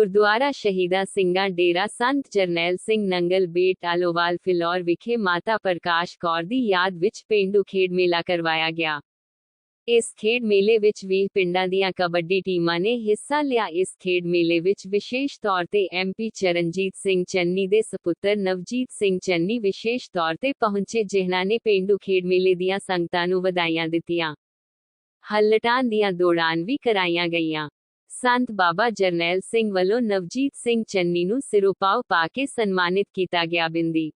ਗੁਰਦੁਆਰਾ ਸ਼ਹੀਦਾਂ ਸਿੰਘਾਂ ਡੇਰਾ ਸੰਤ ਜਰਨੈਲ ਸਿੰਘ ਨੰਗਲ ਬੇਟ ਆਲੋਵਾਲ ਫਿਲੌਰ ਵਿਖੇ ਮਾਤਾ ਪ੍ਰਕਾਸ਼ ਕੌਰ ਦੀ ਯਾਦ ਵਿੱਚ ਪੇਂਡੂ ਖੇਡ ਮੇਲਾ ਕਰਵਾਇਆ ਗਿਆ। ਇਸ ਖੇਡ ਮੇਲੇ ਵਿੱਚ 20 ਪਿੰਡਾਂ ਦੀਆਂ ਕਬੱਡੀ ਟੀਮਾਂ ਨੇ ਹਿੱਸਾ ਲਿਆ। ਇਸ ਖੇਡ ਮੇਲੇ ਵਿੱਚ ਵਿਸ਼ੇਸ਼ ਤੌਰ ਤੇ ਐਮਪੀ ਚਰਨਜੀਤ ਸਿੰਘ ਚੰਨੀ ਦੇ ਸਪੁੱਤਰ ਨਵਜੀਤ ਸਿੰਘ ਚੰਨੀ ਵਿਸ਼ੇਸ਼ ਤੌਰ ਤੇ ਪਹੁੰਚੇ, ਜਿਨ੍ਹਾਂ ਨੇ ਪੇਂਡੂ ਖੇਡ ਮੇਲੇ ਦੀਆਂ ਸੰਗਤਾਂ ਨੂੰ ਵਧਾਈਆਂ ਦਿੱਤੀਆਂ। ਹੱਲਟਾਂ ਦੀਆਂ ਦੌੜਾਨ ਵੀ ਕਰਾਈਆਂ ਗਈਆਂ। ਸੰਤ ਬਾਬਾ ਜਰਨੈਲ ਸਿੰਘ ਵੱਲੋਂ ਨਵਜੀਤ ਸਿੰਘ ਚੰਨੀ ਨੂੰ ਸਿਰੋਪਾਓ ਪਾ ਕੇ ਸਨਮਾਨਿਤ ਕੀਤਾ ਗਿਆ ਬਿੰਦੀ।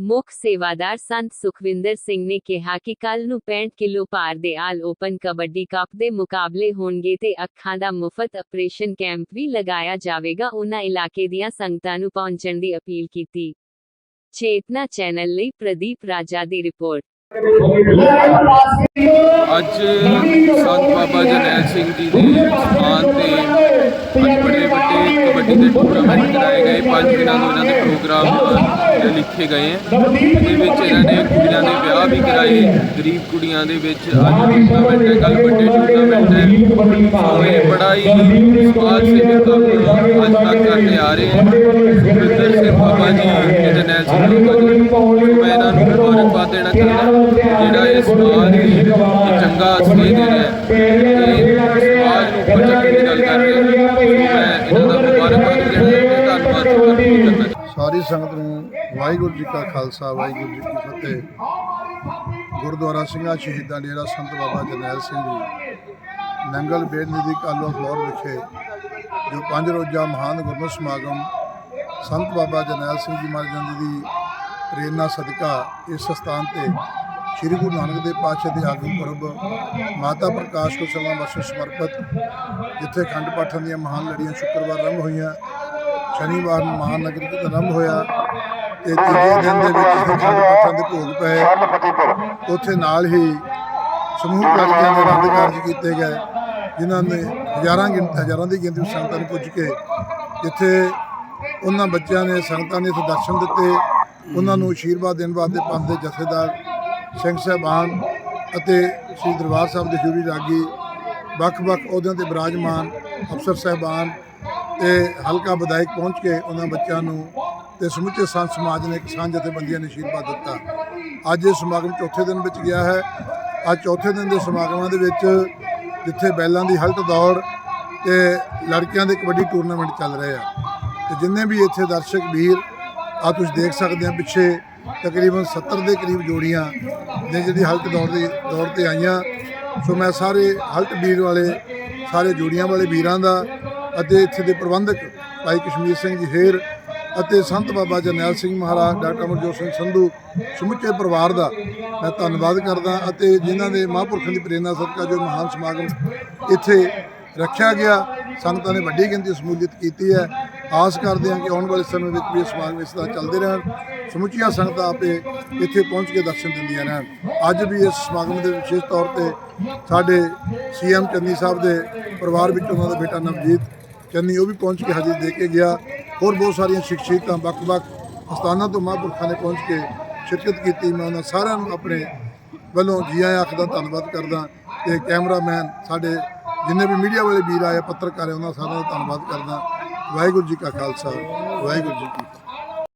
ਮੁੱਖ ਸੇਵਾਦਾਰ ਸੰਤ ਸੁਖਵਿੰਦਰ ਸਿੰਘ ਨੇ ਕਿਹਾ ਕਿ ਕੱਲ ਨੂੰ 65 ਕਿਲੋ ਭਾਰ ਦੇ ਆਲ ਓਪਨ ਕਬੱਡੀ ਕੱਪ ਦੇ ਮੁਕਾਬਲੇ ਹੋਣਗੇ ਤੇ ਅੱਖਾਂ ਦਾ ਮੁਫਤ ਆਪਰੇਸ਼ਨ ਕੈਂਪ ਵੀ ਲਗਾਇਆ ਜਾਵੇਗਾ। ਉਹਨਾਂ ਇਲਾਕੇ ਦੀਆਂ ਸੰਗਤਾਂ ਨੂੰ ਪਹੁੰਚਣ ਦੀ ਅਪੀਲ ਕੀਤੀ। ਚੇਤਨਾ ਚੈਨਲ ਲਈ ਪ੍ਰਦੀਪ ਰਾਜਾ ਦੀ ਰਿਪੋਰਟ। ਅੱਜ ਸੰਤ ਬਾਬਾ ਜਰਨੈਲ ਸਿੰਘ ਜੀ ਦੇ ਸਥਾਨ ਤੇ ਅੱਜ ਬੜੇ ਵੱਡੇ ਕਬੱਡੀ ਦੇ ਟੂਰਨਾਮੈਂਟ ਕਰਾਏ ਗਏ। ਪੰਜ ਦਿਨਾਂ ਦੇ ਇਹਨਾਂ ਦੇ ਪ੍ਰੋਗਰਾਮ ਅ, ਲਿਖੇ ਗਏ ਹੈ। ਇਹਦੇ ਵਿੱਚ ਇਹਨਾਂ ਨੇ ਕੁੜੀਆਂ ਦੇ ਵਿਆਹ ਵੀ ਕਰਾਏ। ਗਰੀਬ ਕੁੜੀਆਂ ਦੇ ਵਿੱਚ ਅੱਜ ਟੂਰਨਾਮੈਂਟ ਹੈ ਕੱਲ ਵੱਡੇ ਟੂਰਨਾਮੈਂਟ ਹੈ। ਸੋ ਇਹ ਬੜਾ ਹੀ ਸਮਾਜ ਸੇਵੀ ਕੰਮ ਅੱਜ ਤੱਕ ਕਰਦੇ ਆ ਰਹੇ ਹੈ। ਸੁਖਵਿੰਦਰ ਸਿੰਘ ਬਾਬਾ ਜੀ ਤੇ ਜਰਨੈਲ ਸਿੰਘ ਬਾਬਾ ਜੀ ਮੈਂ ਇਹਨਾਂ ਨੂੰ ਮੁਬਾਰਕਬਾਦ ਦੇਣਾ ਚਾਹੁੰਦਾ ਜਿਹੜਾ ਇਹ ਸਮਾਜ ਲਈ ਇੱਕ ਚੰਗਾ ਸੇਧ ਦੇ ਰਿਹਾ ਹੈ ਤੇ ਸਮਾਜ ਨੂੰ ਉੱਪਰ ਚੱਕਣ ਦੀ ਗੱਲ ਕਰ ਰਿਹਾ ਹੈ ਸੋ ਮੈਂ ਇਹਨਾਂ ਦਾ ਮੁਬਾਰਕਬਾਦ ਦੇਣਾ ਤੇ ਧੰਨਵਾਦ ਕਰਨਾ ਚਾਹੁੰਦਾ ਸਾਰੀ ਸੰਗਤ ਨੂੰ ਵਾਹਿਗੁਰੂ ਜੀ ਕਾ ਖਾਲਸਾ, ਵਾਹਿਗੁਰੂ ਜੀ ਕੀ ਫਤਿਹ। ਗੁਰਦੁਆਰਾ ਸਿੰਘਾਂ ਸ਼ਹੀਦਾਂ ਡੇਰਾ ਸੰਤ ਬਾਬਾ ਜਰਨੈਲ ਸਿੰਘ ਜੀ, ਨੰਗਲ ਬੇਦ ਨਦੀ ਕਾਲੋ ਫਲੋਰ ਵਿਖੇ ਜੋ ਪੰਜ ਰੋਜ਼ਾ ਮਹਾਨ ਗੁਰਮਤਿ ਸਮਾਗਮ ਸੰਤ ਬਾਬਾ ਜਰਨੈਲ ਸਿੰਘ ਜੀ ਮਹਾਰਾਜ ਜੀ ਦੀ ਪ੍ਰੇਰਨਾ ਸਦਕਾ ਇਸ ਸਥਾਨ ਤੇ ਸ੍ਰੀ ਗੁਰੂ ਨਾਨਕ ਦੇਵ ਪਾਤਸ਼ਾਹ ਦੇ ਆਗੂ ਪੁਰਬ ਮਾਤਾ ਪ੍ਰਕਾਸ਼ ਕੋ ਸਮਾਂ ਵਰਸ਼ ਸਮਰਪਿਤ, ਜਿੱਥੇ ਖੰਡ ਪਾਠਾਂ ਦੀਆਂ ਮਹਾਨ ਲੜੀਆਂ ਸ਼ੁੱਕਰਵਾਰ ਆਰੰਭ ਹੋਈਆਂ। ਸ਼ਨੀਵਾਰ ਨੂੰ ਮਹਾਨਗਰ ਵਿੱਚ ਆਰੰਭ ਹੋਇਆ ਤੇ ਤੀਜੇ ਦਿਨ ਦੇ ਵਿੱਚ ਜਿੱਥੇ ਪਾਠਾਂ ਦੇ ਭੋਗ ਪਏ, ਉੱਥੇ ਨਾਲ ਹੀ ਸਮੂਹ ਕਾਰਜਾਂ ਦੇ ਰੰਗ ਕਾਰਜ ਕੀਤੇ ਗਏ, ਜਿਨ੍ਹਾਂ ਨੇ ਹਜ਼ਾਰਾਂ ਗਿਣਤੀ ਹਜ਼ਾਰਾਂ ਦੀ ਗਿਣਤੀ ਵਿੱਚ ਸੰਗਤਾਂ ਨੂੰ ਪੁੱਜ ਕੇ ਜਿੱਥੇ ਉਹਨਾਂ ਬੱਚਿਆਂ ਨੇ, ਸੰਗਤਾਂ ਨੇ ਇੱਥੇ ਦਰਸ਼ਨ ਦਿੱਤੇ, ਉਹਨਾਂ ਨੂੰ ਆਸ਼ੀਰਵਾਦ ਦੇਣ ਵਾਸਤੇ ਪੰਥ ਦੇ ਜਥੇਦਾਰ ਸਿੰਘ ਸਾਹਿਬਾਨ ਅਤੇ ਸ੍ਰੀ ਦਰਬਾਰ ਸਾਹਿਬ ਦੇ ਸ਼ੂਰੀ ਰਾਗੀ ਵੱਖ-ਵੱਖ ਅਹੁਦਿਆਂ ਤੇ ਬਿਰਾਜਮਾਨ ਅਫਸਰ ਸਾਹਿਬਾਨ ਤੇ ਹਲਕਾ ਵਿਧਾਇਕ ਪਹੁੰਚ ਕੇ ਉਹਨਾਂ ਬੱਚਿਆਂ ਨੂੰ ਤੇ ਸਮੁੱਚੇ ਸੰਤ ਸਮਾਜ ਨੇ ਕਿਸਾਨ ਜਥੇਬੰਦੀਆਂ ਨੇ ਆਸ਼ੀਰਵਾਦ ਦਿੱਤਾ। ਅੱਜ ਇਹ ਸਮਾਗਮ ਚੌਥੇ ਦਿਨ ਵਿੱਚ ਗਿਆ ਹੈ। ਅੱਜ ਚੌਥੇ ਦਿਨ ਦੇ ਸਮਾਗਮਾਂ ਦੇ ਵਿੱਚ ਜਿੱਥੇ ਬੈਲਾਂ ਦੀ ਹਲਟ ਦੌੜ ਤੇ ਲੜਕਿਆਂ ਦੇ ਕਬੱਡੀ ਟੂਰਨਾਮੈਂਟ ਚੱਲ ਰਹੇ ਆ। ਤੇ ਜਿੰਨੇ ਵੀ ਇੱਥੇ ਦਰਸ਼ਕ, ਵੀਰ ਆ ਤੁਸੀਂ ਦੇਖ ਸਕਦੇ ਆ, ਪਿੱਛੇ ਤਕਰੀਬਨ 70 ਦੇ ਕਰੀਬ ਜੋੜੀਆਂ ਨੇ ਜਿਹੜੀ ਹਲਟ ਦੌੜ ਦੀ, ਦੌੜ ਤੇ ਆਈਆਂ। ਸੋ ਮੈਂ ਸਾਰੇ ਹਲਟ ਵੀਰ ਵਾਲੇ, ਸਾਰੇ ਜੋੜੀਆਂ ਵਾਲੇ ਵੀਰਾਂ ਦਾ ਅਤੇ ਇੱਥੇ ਦੇ ਪ੍ਰਬੰਧਕ ਭਾਈ ਕਸ਼ਮੀਰ ਸਿੰਘ ਜੀ ਹੇਰ ਅਤੇ ਸੰਤ ਬਾਬਾ ਜਰਨੈਲ ਸਿੰਘ ਮਹਾਰਾਜ, ਡਾਕਟਰ ਅਮਰਜੋਤ ਸਿੰਘ ਸੰਧੂ, ਸਮੁੱਚੇ ਪਰਿਵਾਰ ਦਾ ਮੈਂ ਧੰਨਵਾਦ ਕਰਦਾ ਅਤੇ ਜਿਨ੍ਹਾਂ ਦੇ ਮਹਾਂਪੁਰਖਾਂ ਦੀ ਪ੍ਰੇਰਣਾ ਸਦਕਾ ਜੋ ਮਹਾਨ ਸਮਾਗਮ ਇੱਥੇ ਰੱਖਿਆ ਗਿਆ, ਸੰਗਤਾਂ ਨੇ ਵੱਡੀ ਗਿਣਤੀ ਸਮੂਲੀਅਤ ਕੀਤੀ ਹੈ। ਆਸ ਕਰਦੇ ਹਾਂ ਕਿ ਆਉਣ ਵਾਲੇ ਸਮੇਂ ਵਿੱਚ ਵੀ ਇਹ ਸਮਾਗਮ ਇਸ ਤਰ੍ਹਾਂ ਚੱਲਦੇ ਰਹਿਣ, ਸਮੁੱਚੀਆਂ ਸੰਗਤਾਂ ਆਪੇ ਇੱਥੇ ਪਹੁੰਚ ਕੇ ਦਰਸ਼ਨ ਦਿੰਦੀਆਂ ਰਹਿਣ। ਅੱਜ ਵੀ ਇਸ ਸਮਾਗਮ ਦੇ ਵਿਸ਼ੇਸ਼ ਤੌਰ ਤੇ ਸਾਡੇ ਸੀਐਮ ਚੰਨੀ ਸਾਹਿਬ ਦੇ ਪਰਿਵਾਰ ਵਿੱਚ ਉਹਨਾਂ ਦਾ ਬੇਟਾ ਨਵਜੀਤ ਚੰਨੀ ਉਹ ਵੀ ਪਹੁੰਚ ਕੇ ਹਾਜ਼ਰੀ ਦੇ ਕੇ ਗਿਆ। ਹੋਰ ਬਹੁਤ ਸਾਰੀਆਂ ਸ਼ਖਸੀਅਤਾਂ, ਵੱਖ-ਵੱਖ ਅਸਥਾਨਾਂ ਤੋਂ ਮਹਾਂਪੁਰਖਾਂ ਨੇ ਪਹੁੰਚ ਕੇ ਸ਼ਿਰਕਤ ਕੀਤੀ। ਮੈਂ ਉਹਨਾਂ ਸਾਰਿਆਂ ਨੂੰ ਆਪਣੇ ਵੱਲੋਂ ਜੀ ਆਇਆਂ ਆਖਦਾ ਧੰਨਵਾਦ ਕਰਦਾ ਤੇ ਕੈਮਰਾਮੈਨ ਸਾਡੇ ਜਿੰਨੇ ਵੀ ਮੀਡੀਆ ਵਾਲੇ ਵੀਰ ਆਏ ਪੱਤਰਕਾਰ ਆਏ ਉਹਨਾਂ ਸਾਰਿਆਂ ਦਾ ਧੰਨਵਾਦ ਕਰਦਾ। ਵਾਹਿਗੁਰੂ ਜੀ ਕਾ ਖਾਲਸਾ, ਵਾਹਿਗੁਰੂ ਜੀ ਕੀ